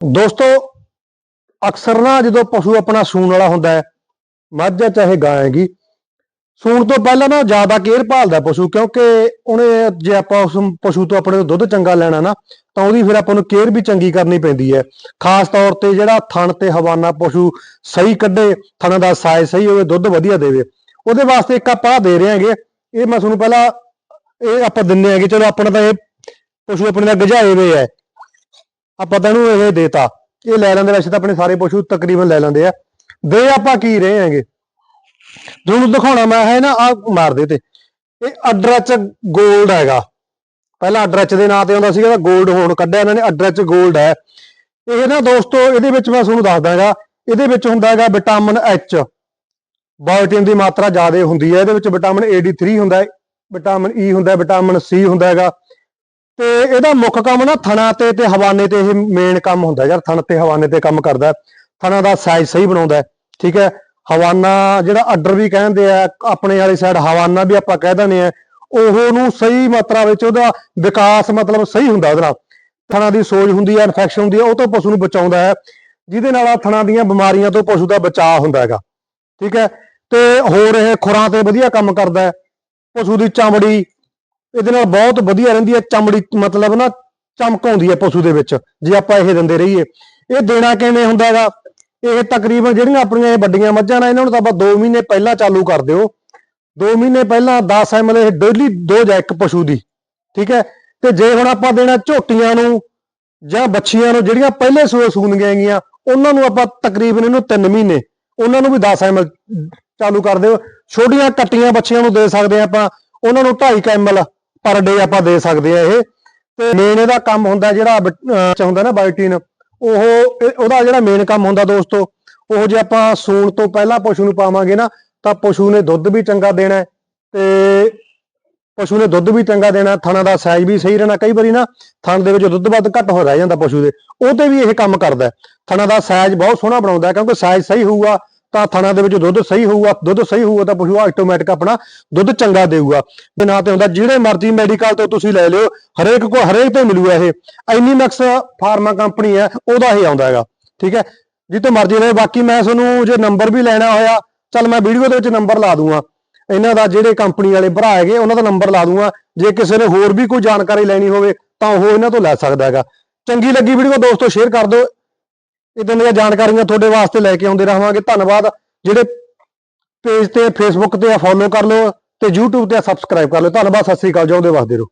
ਦੋਸਤੋ, ਅਕਸਰ ਨਾ ਜਦੋਂ ਪਸ਼ੂ ਆਪਣਾ ਸੂਣ ਵਾਲਾ ਹੁੰਦਾ ਹੈ, ਮੱਝ ਆ ਚਾਹੇ ਗਾਂ ਹੈਗੀ, ਸੂਣ ਤੋਂ ਪਹਿਲਾਂ ਨਾ ਜ਼ਿਆਦਾ ਕੇਅਰ ਭਾਲਦਾ ਪਸ਼ੂ, ਕਿਉਂਕਿ ਉਹਨੇ ਜੇ ਆਪਾਂ ਉਸ ਪਸ਼ੂ ਤੋਂ ਆਪਣੇ ਤੋਂ ਦੁੱਧ ਚੰਗਾ ਲੈਣਾ ਨਾ, ਤਾਂ ਉਹਦੀ ਫਿਰ ਆਪਾਂ ਨੂੰ ਕੇਅਰ ਵੀ ਚੰਗੀ ਕਰਨੀ ਪੈਂਦੀ ਹੈ। ਖਾਸ ਤੌਰ ਤੇ ਜਿਹੜਾ ਥਣ ਤੇ ਹਵਾਨਾ ਪਸ਼ੂ ਸਹੀ ਕੱਢੇ, ਥਣਾਂ ਦਾ ਸਾਈਜ਼ ਸਹੀ ਹੋਵੇ, ਦੁੱਧ ਵਧੀਆ ਦੇਵੇ, ਉਹਦੇ ਵਾਸਤੇ ਇੱਕ ਆਪਾਂ ਦੇ ਰਹੇ ਹਾਂਗੇ, ਇਹ ਮੈਂ ਤੁਹਾਨੂੰ ਪਹਿਲਾਂ ਇਹ ਆਪਾਂ ਦਿੰਨੇ ਹੈਗੇ, ਚਲੋ ਆਪਣਾ ਤਾਂ ਇਹ ਪਸ਼ੂ ਆਪਣੇ ਦਾ ਗਜਾਏ ਹੋਏ ਹੈ। ਆਪਾਂ ਤਾਂ ਇਹਨੂੰ ਇਹ ਦੇਤਾ। ਇਹ ਲੈ ਲੈਂਦੇ ਵੈਸੇ ਤਾਂ ਆਪਣੇ ਸਾਰੇ ਪਸ਼ੂ ਤਕਰੀਬਨ ਲੈ ਲੈਂਦੇ ਆ। ਦੇ ਆਪਾਂ ਕੀ ਰਹੇ ਆਂਗੇ ਤੁਹਾਨੂੰ ਦਿਖਾਉਣਾ ਮੈਂ ਹੈ ਨਾ ਆ ਮਾਰਦੇ ਤੇ। ਇਹ ਅਡਰਚ ਗੋਲਡ ਹੈਗਾ। ਪਹਿਲਾਂ ਅਡਰਚ ਦੇ ਨਾਂ ਤੇ ਆਉਂਦਾ ਸੀਗਾ ਇਹਦਾ ਗੋਲਡ ਹੋਣ ਕੱਢਿਆ ਇਹਨਾਂ ਨੇ, ਅਡਰਚ ਗੋਲਡ ਹੈ। ਇਹ ਨਾ ਦੋਸਤੋ, ਇਹਦੇ ਵਿੱਚ ਮੈਂ ਤੁਹਾਨੂੰ ਦੱਸ ਦਾਂਗਾ, ਇਹਦੇ ਵਿੱਚ ਹੁੰਦਾ ਹੈਗਾ ਵਿਟਾਮਿਨ ਐਚ ਬਾਇਓਟਿਨ ਦੀ ਮਾਤਰਾ ਜ਼ਿਆਦਾ ਹੁੰਦੀ ਹੈ, ਇਹਦੇ ਵਿੱਚ ਵਿਟਾਮਿਨ AD3 ਹੁੰਦਾ ਹੈ ਵਿਟਾਮਿਨ ਈ e ਹੁੰਦਾ ਹੈ ਵਿਟਾਮਿਨ ਸੀ ਹੁੰਦਾ ਹੈਗਾ। ਤੇ ਇਹਦਾ ਮੁੱਖ ਕੰਮ ਨਾ ਥਣਾ ਤੇ ਤੇ ਹਵਾਨੇ ਤੇ ਇਹ ਮੇਨ ਕੰਮ ਹੁੰਦਾ ਯਾਰ, ਥਣ ਤੇ ਹਵਾਨੇ ਤੇ ਕੰਮ ਕਰਦਾ ਥਣਾ ਦਾ ਸਾਈਜ਼ ਸਹੀ ਬਣਾਉਂਦਾ ਠੀਕ ਹੈ। ਹਵਾਨਾ ਜਿਹੜਾ ਅੱਡਰ ਵੀ ਕਹਿੰਦੇ ਆ, ਆਪਣੇ ਵਾਲੀ ਸਾਈਡ ਹਵਾਨਾ ਵੀ ਆਪਾਂ ਕਹਿ ਦਿੰਦੇ ਆ ਉਹ ਨੂੰ ਸਹੀ ਮਾਤਰਾ ਵਿੱਚ ਉਹਦਾ ਵਿਕਾਸ ਮਤਲਬ ਸਹੀ ਹੁੰਦਾ ਉਹਦੇ ਨਾਲ। ਥਣਾ ਦੀ ਸੋਜ ਹੁੰਦੀ ਹੈ ਇਨਫੈਕਸ਼ਨ ਹੁੰਦੀ ਹੈ ਉਹ ਤੋਂ ਪਸ਼ੂ ਨੂੰ ਬਚਾਉਂਦਾ ਹੈ। ਜਿਹਦੇ ਨਾਲ ਆ ਥਣਾ ਦੀਆਂ ਬਿਮਾਰੀਆਂ ਤੋਂ ਪਸ਼ੂ ਦਾ ਬਚਾਅ ਹੁੰਦਾ ਹੈਗਾ, ਠੀਕ ਹੈ। ਤੇ ਹੋਰ ਇਹ ਖੁਰਾਂ ਤੇ ਵਧੀਆ ਕੰਮ ਕਰਦਾ ਹੈ, ਪਸ਼ੂ ਦੀ ਚਮੜੀ ਇਹਦੇ ਨਾਲ ਬਹੁਤ ਵਧੀਆ ਰਹਿੰਦੀ ਹੈ, ਚਮੜੀ ਮਤਲਬ ਨਾ ਚਮਕ ਆਉਂਦੀ ਹੈ ਪਸ਼ੂ ਦੇ ਵਿੱਚ, ਜੇ ਆਪਾਂ ਇਹ ਦਿੰਦੇ ਰਹੀਏ। ਇਹ ਦੇਣਾ ਕਿਵੇਂ ਹੁੰਦਾ ਹੈਗਾ ਇਹ ਤਕਰੀਬਨ ਜਿਹੜੀਆਂ ਆਪਣੀਆਂ ਇਹ ਵੱਡੀਆਂ ਮੱਝਾਂ ਨੇ, ਇਹਨਾਂ ਨੂੰ ਤਾਂ ਆਪਾਂ 2 ਮਹੀਨੇ ਪਹਿਲਾਂ ਚਾਲੂ ਕਰ ਦਿਓ। 2 ਮਹੀਨੇ ਪਹਿਲਾਂ 10 ਐਮਐਲ ਇਹ ਡੇਲੀ ਡੋਜ਼ ਹੈ ਇੱਕ ਪਸ਼ੂ ਦੀ, ਠੀਕ ਹੈ? ਤੇ ਜੇ ਹੁਣ ਆਪਾਂ ਦੇਣਾ ਝੋਟੀਆਂ ਨੂੰ ਜਾਂ ਬੱਚੀਆਂ ਨੂੰ, ਜਿਹੜੀਆਂ ਪਹਿਲੇ ਸੂਏ ਸੂਣਗੀਆਂ ਹੈਗੀਆਂ ਉਹਨਾਂ ਨੂੰ ਆਪਾਂ ਤਕਰੀਬਨ ਇਹਨੂੰ 3 ਮਹੀਨੇ, ਉਹਨਾਂ ਨੂੰ ਵੀ 10 ਐਮਐਲ ਚਾਲੂ ਕਰ ਦਿਓ। ਛੋਟੀਆਂ ਕੱਟੀਆਂ ਬੱਚੀਆਂ ਨੂੰ ਦੇ ਸਕਦੇ ਹਾਂ ਆਪਾਂ, ਉਹਨਾਂ ਨੂੰ 2.5 ਐਮਐਲ ਪਰ ਡੇ ਆਪਾਂ ਦੇ ਸਕਦੇ ਆ ਇਹ। ਤੇ ਮੇਨ ਇਹਦਾ ਕੰਮ ਹੁੰਦਾ ਜਿਹੜਾ ਵਿਟ- ਨਾ ਬਾਇਓਟਿਨ ਉਹ ਉਹਦਾ ਜਿਹੜਾ ਮੇਨ ਕੰਮ ਹੁੰਦਾ ਦੋਸਤੋ, ਉਹ ਜੇ ਆਪਾਂ ਸੂਣ ਤੋਂ ਪਹਿਲਾਂ ਪਸ਼ੂ ਨੂੰ ਪਾਵਾਂਗੇ ਨਾ, ਤਾਂ ਪਸ਼ੂ ਨੇ ਦੁੱਧ ਵੀ ਚੰਗਾ ਦੇਣਾ ਤੇ ਪਸ਼ੂ ਨੇ ਦੁੱਧ ਵੀ ਚੰਗਾ ਦੇਣਾ, ਥਣਾ ਦਾ ਸਾਈਜ਼ ਵੀ ਸਹੀ ਰਹਿਣਾ। ਕਈ ਵਾਰੀ ਨਾ ਥਣ ਦੇ ਵਿੱਚ ਦੁੱਧ ਵੱਧ ਘੱਟ ਹੋ ਰਹਿ ਜਾਂਦਾ ਪਸ਼ੂ ਦੇ। ਉਹ ਤੇ ਵੀ ਇਹ ਕੰਮ ਕਰਦਾ ਥਣਾ ਦਾ ਸਾਈਜ਼ ਬਹੁਤ ਸੋਹਣਾ ਬਣਾਉਂਦਾ ਕਿਉਂਕਿ ਸਾਈਜ਼ ਸਹੀ ਹੋਊਗਾ ਤਾਂ ਥਣਾ ਦੇ ਵਿੱਚ ਦੁੱਧ ਸਹੀ ਹੋਊਗਾ, ਦੁੱਧ ਸਹੀ ਹੋਊਗਾ ਤਾਂ ਪਸ਼ੂ ਆਟੋਮੈਟਿਕ ਆਪਣਾ ਦੁੱਧ ਚੰਗਾ ਦੇਊਗਾ। ਤੇ ਨਾ ਤੇ ਹੁੰਦਾ, ਜਿਹੜੇ ਮਰਜ਼ੀ ਮੈਡੀਕਲ ਤੋਂ ਤੁਸੀਂ ਲੈ ਲਿਓ, ਹਰੇਕ ਕੋ ਹਰੇਕ ਤੋਂ ਮਿਲੂਗਾ ਇਹ। ਐਨੀਮੈਕਸ ਫਾਰਮਾ ਕੰਪਨੀ ਹੈ, ਉਹਦਾ ਹੀ ਆਉਂਦਾ ਹੈਗਾ, ਠੀਕ ਹੈ? ਜਿੱਥੇ ਮਰਜ਼ੀ ਲੈ ਬਾਕੀ ਮੈਂ ਤੁਹਾਨੂੰ ਜੇ ਨੰਬਰ ਵੀ ਲੈਣਾ ਹੋਇਆ, ਚੱਲ ਮੈਂ ਵੀਡੀਓ ਦੇ ਵਿੱਚ ਨੰਬਰ ਲਾ ਦੂੰਗਾ। ਇਹਨਾਂ ਦਾ ਜਿਹੜੇ ਕੰਪਨੀ ਵਾਲੇ ਭਰਾ ਹੈਗੇ, ਉਹਨਾਂ ਦਾ ਨੰਬਰ ਲਾ ਦੂੰਗਾ। ਜੇ ਕਿਸੇ ਨੇ ਹੋਰ ਵੀ ਕੋਈ ਜਾਣਕਾਰੀ ਲੈਣੀ ਹੋਵੇ, ਤਾਂ ਉਹ ਇਹਨਾਂ ਤੋਂ ਲੈ ਸਕਦਾ ਹੈਗਾ। ਚੰਗੀ ਲੱਗੀ ਵੀਡੀਓ ਦੋਸਤੋ ਸ਼ੇਅਰ ਕਰ ਦਿਓ। ਇਦਾਂ ਦੀਆਂ ਜਾਣਕਾਰੀਆਂ ਤੁਹਾਡੇ ਵਾਸਤੇ ਲੈ ਕੇ ਆਉਂਦੇ ਰਹਾਂਗੇ। ਧੰਨਵਾਦ। ਜਿਹੜੇ ਪੇਜ ਤੇ ਫੇਸਬੁੱਕ ਤੇ ਆ ਫੋਲੋ ਕਰ ਲਓ ਤੇ YouTube ਤੇ ਸਬਸਕ੍ਰਾਈਬ ਕਰ ਲਓ। ਧੰਨਵਾਦ। ਸਤਿ ਸ੍ਰੀ ਅਕਾਲ। ਜਿਉਂਦੇ ਵਸਦੇ ਰਹੋ